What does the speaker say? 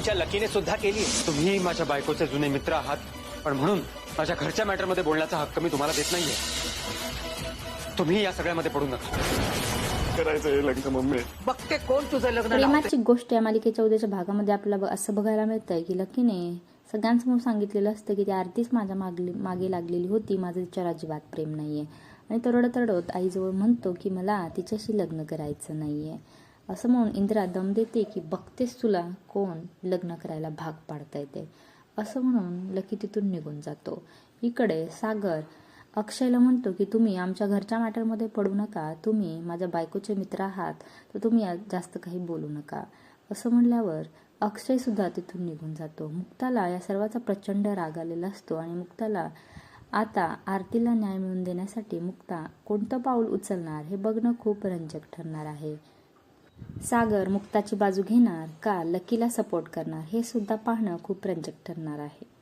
तुमच्या लकीने सुद्धा केली. तुम्ही माझ्या बायकोचे जुने मित्र आहात. पण म्हणून माझ्या घरच्या मॅटरमध्ये बोलण्याचा हक्क मी तुम्हाला देत नाहीये. तुम्ही या सगळ्यामध्ये पडू नका. करायचं हे लग्न मम्मी. बघते कोण तुझं लग्न. प्रेमाची गोष्ट या मालिकेच्या उद्याच्या भागामध्ये आपल्याला असं बघायला मिळतंय की लकीने सगळ्यांसमोर सांगितलेलं असतं की ती आरतीच माझ्या मागली मागे लागलेली होती. माझं तिच्यावर अजिबात प्रेम नाहीये. आणि तो रडत रडत आईजवळ म्हणतो की मला तिच्याशी लग्न करायचं नाहीये. असं म्हणून इंदिरा दम देते की बघतेस तुला कोण लग्न करायला भाग पाडता येते असं म्हणून लकी तिथून निघून जातो. इकडे सागर अक्षयला म्हणतो की तुम्ही आमच्या घरच्या मॅटरमध्ये पडू नका. तुम्ही माझ्या बायकोचे मित्र आहात तर तुम्ही आज जास्त काही बोलू नका. असं म्हणल्यावर अक्षयसुद्धा तिथून निघून जातो. मुक्ताला या सर्वाचा प्रचंड राग आलेला असतो आणि मुक्ताला आता आरतीला न्याय मिळवून देण्यासाठी मुक्ता कोणतं पाऊल उचलणार हे बघणं खूप रंजक ठरणार आहे. सागर मुक्ताची बाजू घेणार का? लकीला सपोर्ट करणार? हे सुद्धा पाहणं खूप रंजक ठरणार आहे.